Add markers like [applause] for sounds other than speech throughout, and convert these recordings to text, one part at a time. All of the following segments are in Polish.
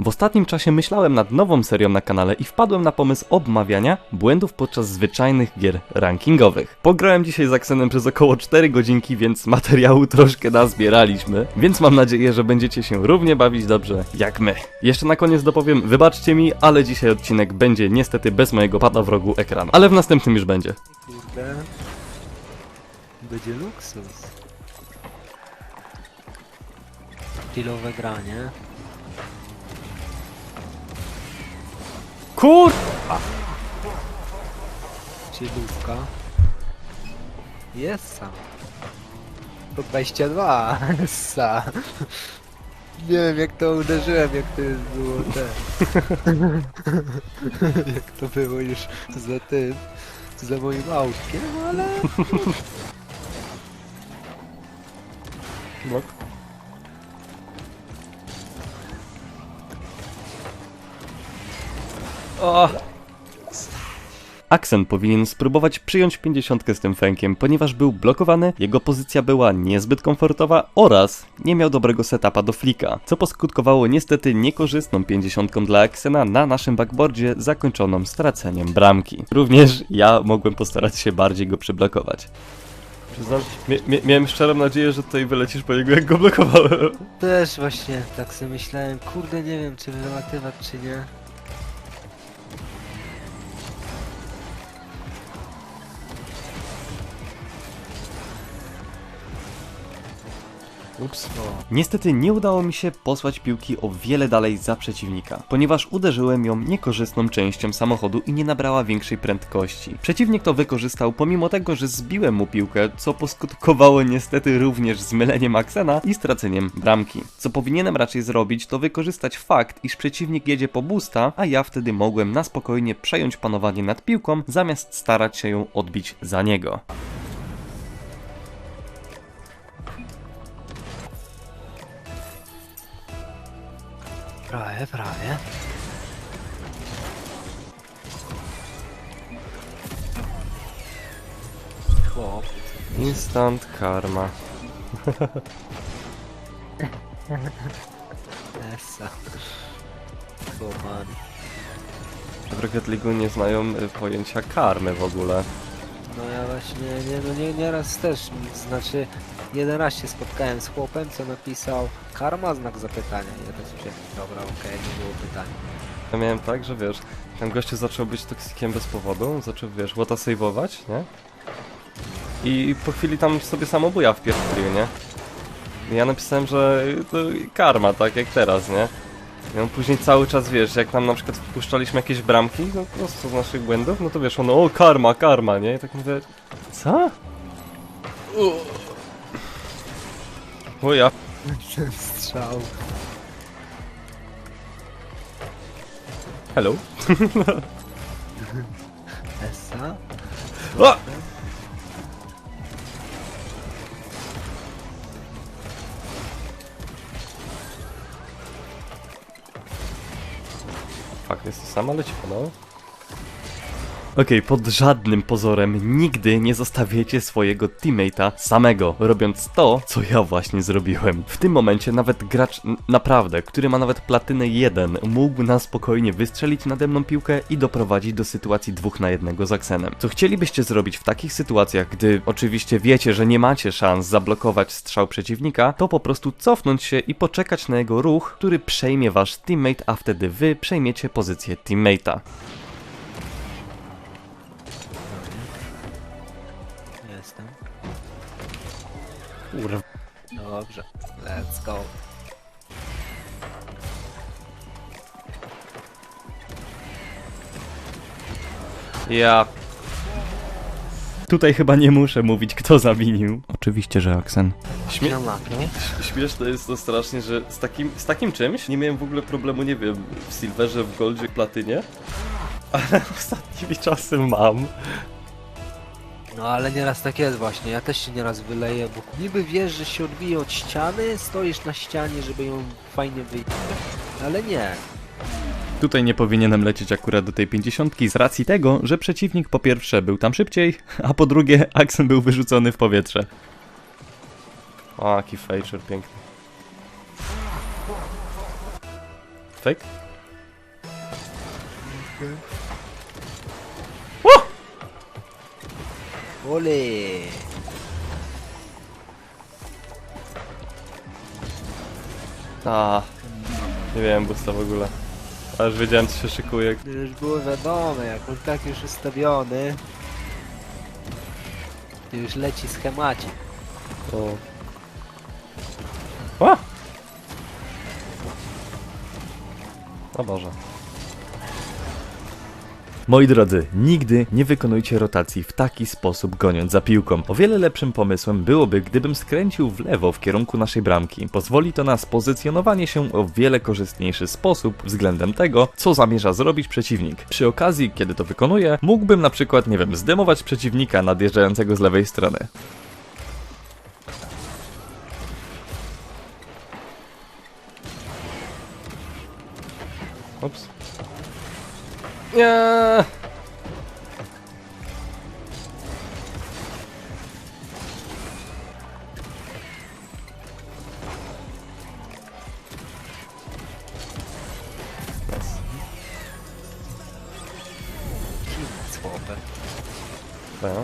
W ostatnim czasie myślałem nad nową serią na kanale i wpadłem na pomysł obmawiania błędów podczas zwyczajnych gier rankingowych. Pograłem dzisiaj z Aksenem przez około 4 godzinki, więc materiału troszkę nazbieraliśmy, więc mam nadzieję, że będziecie się równie bawić dobrze jak my. Jeszcze na koniec dopowiem, wybaczcie mi, ale dzisiaj odcinek będzie niestety bez mojego pada w rogu ekranu, ale w następnym już będzie. Kurde. Będzie luksus. Chillowe granie. Kur... Chillówka. Jest sam. To 22. [laughs] Sa. Nie wiem jak to uderzyłem, jak to już było te. [laughs] jak to było już za tym. Za moim autkiem, ale... Blok. O! Aksen powinien spróbować przyjąć 50 z tym fękiem, ponieważ był blokowany, jego pozycja była niezbyt komfortowa oraz nie miał dobrego setupa do flika, co poskutkowało niestety niekorzystną 50 dla Aksena na naszym backboardzie zakończoną straceniem bramki. Również ja mogłem postarać się bardziej go przyblokować. Przyznam, miałem szczerą nadzieję, że tutaj wylecisz po niego jak go blokowałem. Też właśnie tak sobie myślałem, kurde nie wiem czy wylatywać czy nie. Ups. Niestety nie udało mi się posłać piłki o wiele dalej za przeciwnika, ponieważ uderzyłem ją niekorzystną częścią samochodu i nie nabrała większej prędkości. Przeciwnik to wykorzystał pomimo tego, że zbiłem mu piłkę, co poskutkowało niestety również zmyleniem Aksena i straceniem bramki. Co powinienem raczej zrobić, to wykorzystać fakt, iż przeciwnik jedzie po busta, a ja wtedy mogłem na spokojnie przejąć panowanie nad piłką, zamiast starać się ją odbić za niego. Prawie, prawie. Chłop. Instant karma. Essa. Chłopany. W Rocket League nie znają y, pojęcia karmy w ogóle. No ja właśnie, nie, no nie, nieraz też, znaczy jeden raz się spotkałem z chłopem, co napisał karma, znak zapytania. Ja też się, dobra, okej, nie było pytania. Ja miałem tak, że wiesz, ten gościu zaczął być toksikiem bez powodu, zaczął, wiesz, łota save'ować, nie? I po chwili tam sobie samobuja wpierdolił, nie? Ja napisałem, że to karma, tak jak teraz, nie? I on później cały czas, wiesz, jak nam na przykład wpuszczaliśmy jakieś bramki, no po prostu z naszych błędów, no to wiesz, ono, o karma, karma, nie? I tak mówię, co? O ja Ten strzał. Hello. Essa? O! Fakt, jest to sama leci no. Okej, pod żadnym pozorem nigdy nie zostawiecie swojego teammate'a samego, robiąc to, co ja właśnie zrobiłem. W tym momencie nawet gracz naprawdę, który ma nawet platynę 1, mógł na spokojnie wystrzelić nade mną piłkę i doprowadzić do sytuacji dwóch na jednego z Aksenem. Co chcielibyście zrobić w takich sytuacjach, gdy oczywiście wiecie, że nie macie szans zablokować strzał przeciwnika, to po prostu cofnąć się i poczekać na jego ruch, który przejmie wasz teammate, a wtedy wy przejmiecie pozycję teammate'a. Jestem. Kurwa. Dobrze, let's go. Ja. Tutaj chyba nie muszę mówić, kto zawinił. Oczywiście, że Aksen. Śmie Na makro. śmieszne jest to strasznie, że z takim, z takim czymś nie miałem w ogóle problemu, nie wiem, w Silverze, w Goldzie, Platynie. Ale [laughs] ostatnimi czasy mam. No ale nieraz tak jest właśnie, ja też się nieraz wyleję, bo niby wiesz, że się odbije od ściany, stoisz na ścianie, żeby ją fajnie wyjść. Ale nie. Tutaj nie powinienem lecieć akurat do tej 50 z racji tego, że przeciwnik po pierwsze był tam szybciej, a po drugie Aksen był wyrzucony w powietrze. O, jaki fejczer piękny. Fake? Ole! A, nie wiem, busta w ogóle. A już wiedziałem, co się szykuje. Już było wiadomo, jak on tak już ustawiony, to już leci schemacik. O. A! O Boże. Moi drodzy, nigdy nie wykonujcie rotacji w taki sposób goniąc za piłką. O wiele lepszym pomysłem byłoby, gdybym skręcił w lewo w kierunku naszej bramki. Pozwoli to na spozycjonowanie się o wiele korzystniejszy sposób względem tego, co zamierza zrobić przeciwnik. Przy okazji, kiedy to wykonuję, mógłbym na przykład, nie wiem, zdemować przeciwnika nadjeżdżającego z lewej strony. Ups. Nie. Nice. Słopę. Dobra.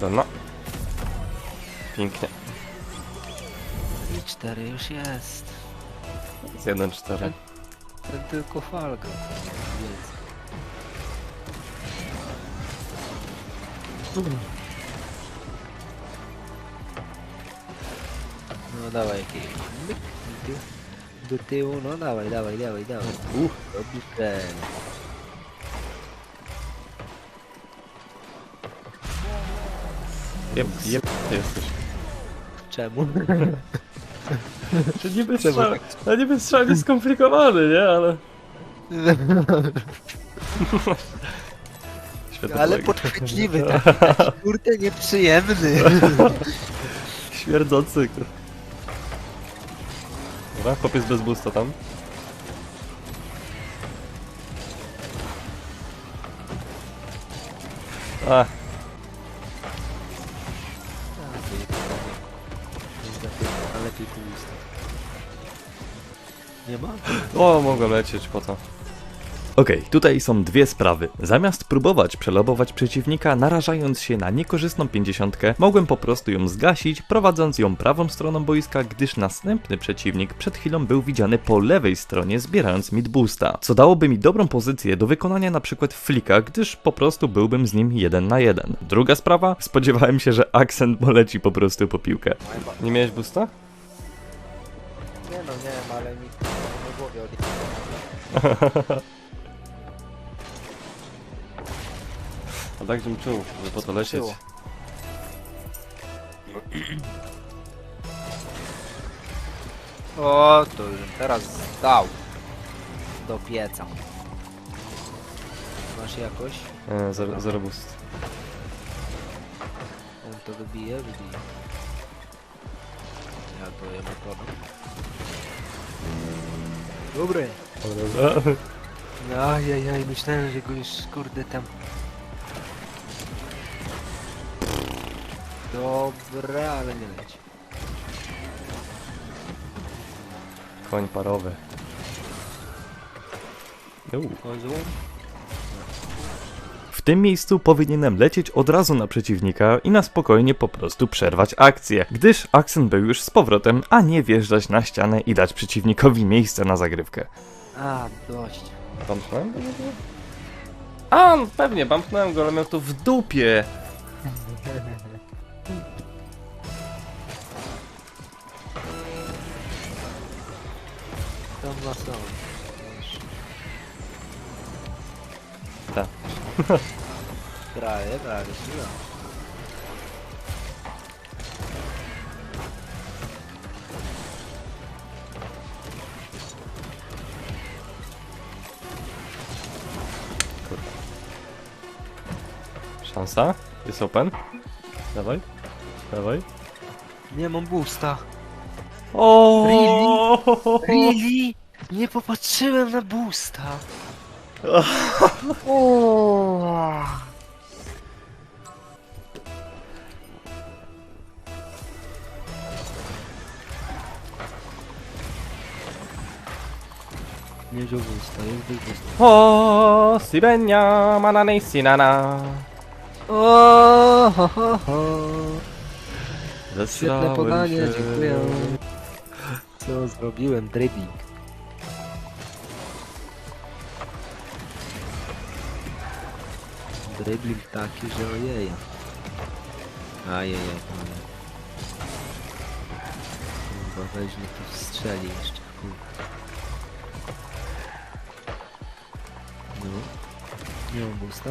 Dobra. Pięknie. I cztery już jest. Z 1-4. Ten tylko falka. No dawaj jakiś. myk, do. Do tyłu, no dawaj, dawaj, dawaj, dawaj. Uch, robisz ten. Jeb, jeb, jesteś. Czemu? [laughs] Czy niby strzał, tak? no niby strzał jest skomplikowany, nie? Ale... Świetny Ale podchwytliwy [laughs] taki, taki kurde nieprzyjemny. Śmierdzący. kur- Dobra, chłopiec bez busta tam. A Nie ma? o, mogę lecieć, po to. Okej, tutaj są dwie sprawy. Zamiast próbować przelobować przeciwnika, narażając się na niekorzystną pięćdziesiątkę, mogłem po prostu ją zgasić, prowadząc ją prawą stroną boiska, gdyż następny przeciwnik przed chwilą był widziany po lewej stronie, zbierając mid boosta, co dałoby mi dobrą pozycję do wykonania na przykład flika, gdyż po prostu byłbym z nim jeden na jeden. Druga sprawa, spodziewałem się, że akcent poleci po prostu po piłkę. Nie miałeś boosta? Nie no, nie wiem, ale [laughs] A tak bym czuł, że po to lecieć. Skoczyło. O, to już teraz dał. Do pieca. Masz jakoś? E, zero, zero boost. On to wybije? Wybije. Ja to je metodą. Dobry. Dobra. Ajajaj, myślałem, że go już kurde tam... Dobra, ale nie leci. Koń parowy. Uu. W tym miejscu powinienem lecieć od razu na przeciwnika i na spokojnie po prostu przerwać akcję, gdyż akcent był już z powrotem, a nie wjeżdżać na ścianę i dać przeciwnikowi miejsce na zagrywkę. A, dość. Bumpnąłem go? w ogóle? A, no pewnie, bumpnąłem go, ale miał to w dupie. Tam na są. Tak. Prawie, prawie się Hansa. Jest open. Dawaj. Dawaj. Nie mam boosta. O! Really? Really? Nie popatrzyłem na boosta. O! Nie wziął boosta, jest wziął boosta. O! Sibenia, mananei sinana. O, ho, ho, ho. Świetne Zesrałem podanie, się. dziękuję. Co zrobiłem? Dribbling. Dribbling taki, że ojej. Ajej, ale... Kurwa, weźmie tu strzeli jeszcze, kurwa. No. Nie mam busta.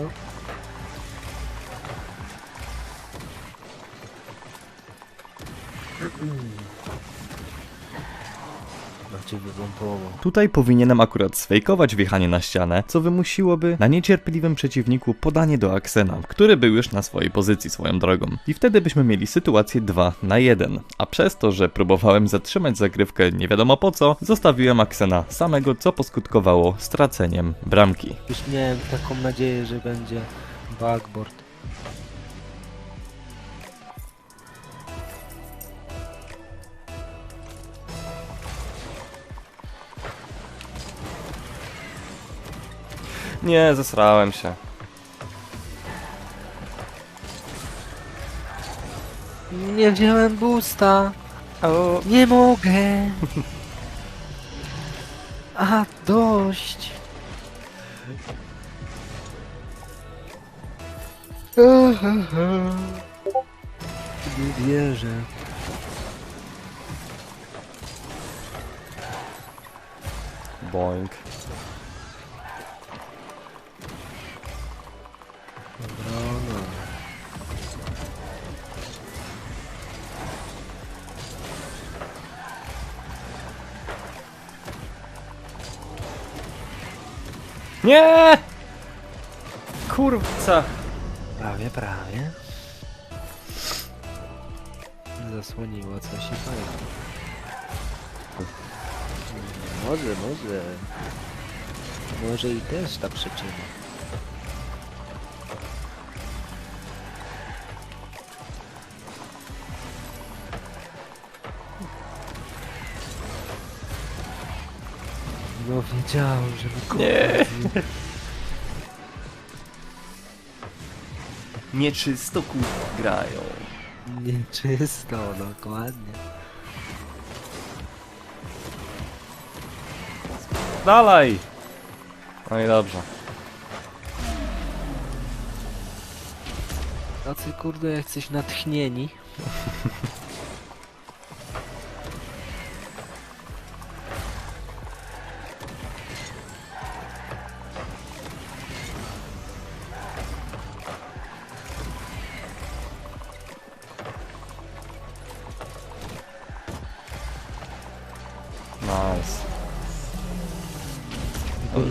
Tutaj powinienem akurat sfejkować wjechanie na ścianę, co wymusiłoby na niecierpliwym przeciwniku podanie do Aksena, który był już na swojej pozycji swoją drogą. I wtedy byśmy mieli sytuację 2 na 1. A przez to, że próbowałem zatrzymać zagrywkę nie wiadomo po co, zostawiłem Aksena samego, co poskutkowało straceniem bramki. Już miałem taką nadzieję, że będzie backboard. Nie, zesrałem się. Nie wziąłem boosta. O, Nie mogę. A, dość. Nie wierzę. boink. Nie! Kurwa. Prawie, prawie. Zasłoniło coś i fajnie. Może, może. Może i też ta przyczyna. No wiedziałem, że Nie. Nieczysto kurwa grają. Nieczysto, dokładnie. Dalej! No i dobrze. Tacy kurde jak coś natchnieni. [laughs] Nice.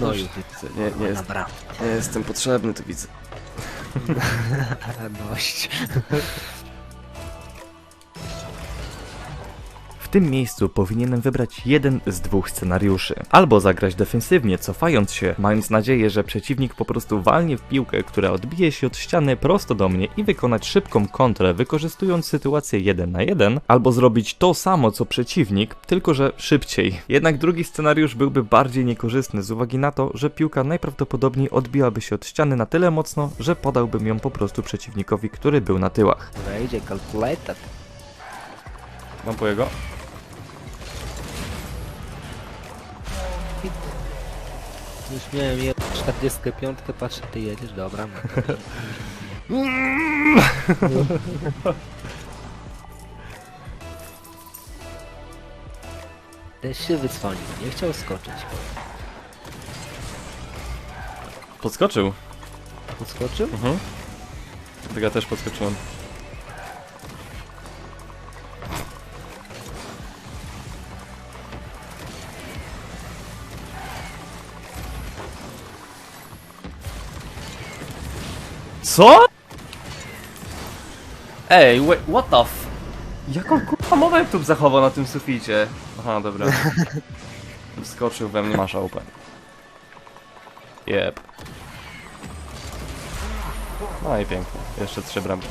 No już Nie, nie, jest, Naprawdę. nie jestem potrzebny, to widzę. [laughs] Dość. Tym miejscu powinienem wybrać jeden z dwóch scenariuszy. Albo zagrać defensywnie, cofając się, mając nadzieję, że przeciwnik po prostu walnie w piłkę, która odbije się od ściany prosto do mnie i wykonać szybką kontrę, wykorzystując sytuację 1 na 1, albo zrobić to samo co przeciwnik, tylko że szybciej. Jednak drugi scenariusz byłby bardziej niekorzystny z uwagi na to, że piłka najprawdopodobniej odbiłaby się od ściany na tyle mocno, że podałbym ją po prostu przeciwnikowi, który był na tyłach. Wejdzie calculated. Mam po jego? Już miałem je 45, patrzę ty jedziesz, dobra. No. [laughs] Się wycwonił, nie chciał skoczyć. Podskoczył. Podskoczył? Mhm. Tak ja też podskoczyłem. Co? Ej, wait, what the f... Jaką kurwa momentum zachował na tym suficie? Aha, dobra. [laughs] Wskoczył we mnie, masz open. Jep. No i pięknie. Jeszcze trzy bramki.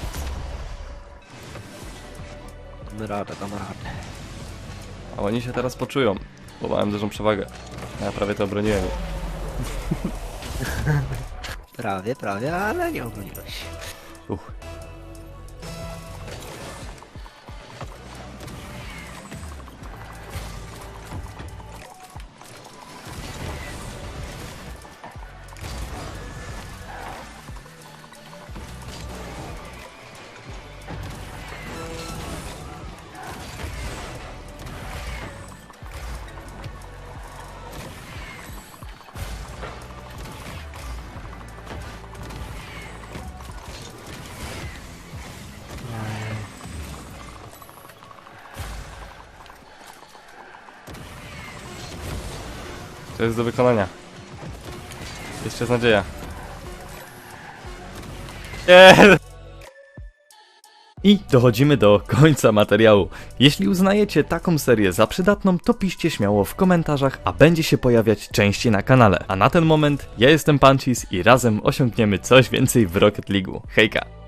Damy radę, damy radę. A oni się teraz poczują. bo mam dużą przewagę. Ja prawie to obroniłem. [laughs] Prawie, prawie, ale nie obroniłeś. Uch. To jest do wykonania. Jeszcze jest nadzieja. I dochodzimy do końca materiału. Jeśli uznajecie taką serię za przydatną, to piszcie śmiało w komentarzach, a będzie się pojawiać częściej na kanale. A na ten moment ja jestem Panchis i razem osiągniemy coś więcej w Rocket League. Hejka!